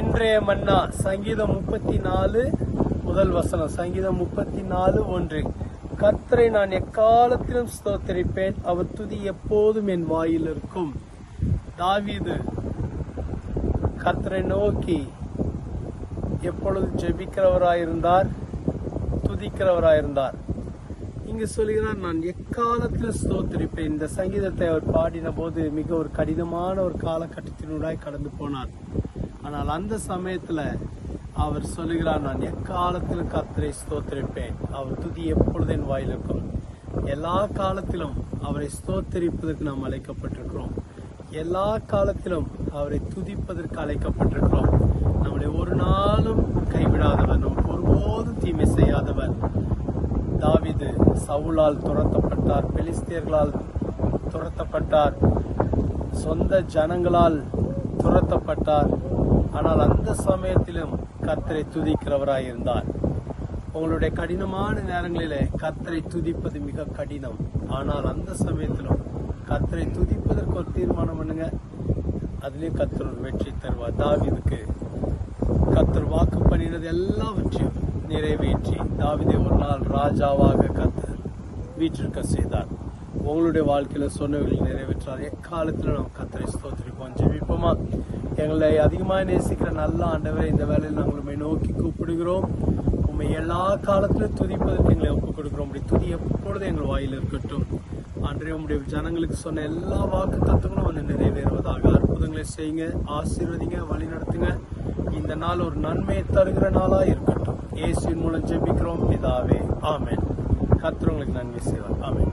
இன்றைய மன்னா சங்கீதம் முப்பத்தி நாலு முதல் வசனம். சங்கீதம் முப்பத்தி நாலு ஒன்று. கர்த்தரை நான் எக்காலத்திலும் ஸ்தோத்தரிப்பேன். அவர் துதி எப்போதும் என் வாயில் இருக்கும். தாவிது கர்த்தரை நோக்கி எப்பொழுது ஜெபிக்கிறவராயிருந்தார்? துதிக்கிறவராயிருந்தார். இங்கு சொல்கிறார் நான் எக்காலத்தில் ஸ்தோத்திரிப்பேன். இந்த சங்கீதத்தை அவர் பாடின போது மிக ஒரு கடினமான ஒரு காலகட்டத்தினூடாய் கடந்து போனார். ஆனால் அந்த சமயத்தில் அவர் சொல்லுகிறார் நான் எக்காலத்திலும் கத்தரை ஸ்தோத்திரிப்பேன். அவர் துதி எப்பொழுது என் வாயிலிருக்கும் எல்லா காலத்திலும் அவரை ஸ்தோத்தரிப்பதற்கு நாம் அழைக்கப்பட்டிருக்கிறோம். எல்லா காலத்திலும் அவரை துதிப்பதற்கு அழைக்கப்பட்டிருக்கிறோம். நம்மளை ஒரு நாளும் கைவிடாதவர் நமக்கு ஒருபோதும் தீமை செய்யாதவர். தாவிது சவுலால் துரத்தப்பட்டார் பெலிஸ்தியர்களால் துரத்தப்பட்டார் சொந்த ஜனங்களால் துரத்தப்பட்டார். ஆனால் அந்த சமயத்திலும் கத்தரை துதிக்கிறவராய் இருந்தார் உங்களுடைய கடினமான நேரங்களிலே கத்தரை துதிப்பது மிக கடினம். ஆனால் அந்த சமயத்திலும் கத்தரை துதிப்பதற்கு ஒரு தீர்மானம் பண்ணுங்க. அதுலேயும் கத்தர் ஒரு வெற்றி தருவார். தாவிதுக்கு கத்தர் வாக்கு பண்ணினது எல்லாவற்றையும் நிறைவேற்றி தாவிதை ஒரு நாள் ராஜாவாக கத்தர் வீற்றிருக்க செய்தார். உங்களுடைய வாழ்க்கையில் சொன்னவர்கள் நிறைவேற்றார் எக்காலத்தில் நாம் கத்தரை ஸ்தோத்திரிப்போம் ஜெபிப்போமா? எங்களை அதிகமாக நேசிக்கிற நல்ல ஆண்டவரை இந்த வேலையில் நாங்கள் உண்மை நோக்கி கூப்பிடுகிறோம். உண்மை எல்லா காலத்திலும் துதிப்பதற்கு எங்களை ஒப்புக் கொடுக்குறோம். அப்படி துதி எப்பொழுதும் எங்கள் வாயில் இருக்கட்டும். அன்றைய உங்களுடைய ஜனங்களுக்கு சொன்ன எல்லா வாக்கு தத்துவங்களும் வந்து நிறைவேறுவதாக அற்புதங்களை செய்யுங்க ஆசீர்வதிங்க வழி நடத்துங்க. இந்த நாள் ஒரு நன்மையை தருகிற நாளாக இருக்கட்டும். ஏசியின் மூலம் ஜெபிக்கிறோம். இதாவே ஆமேன். கத்துறவங்களுக்கு நன்மை செய்வார். ஆமேன்.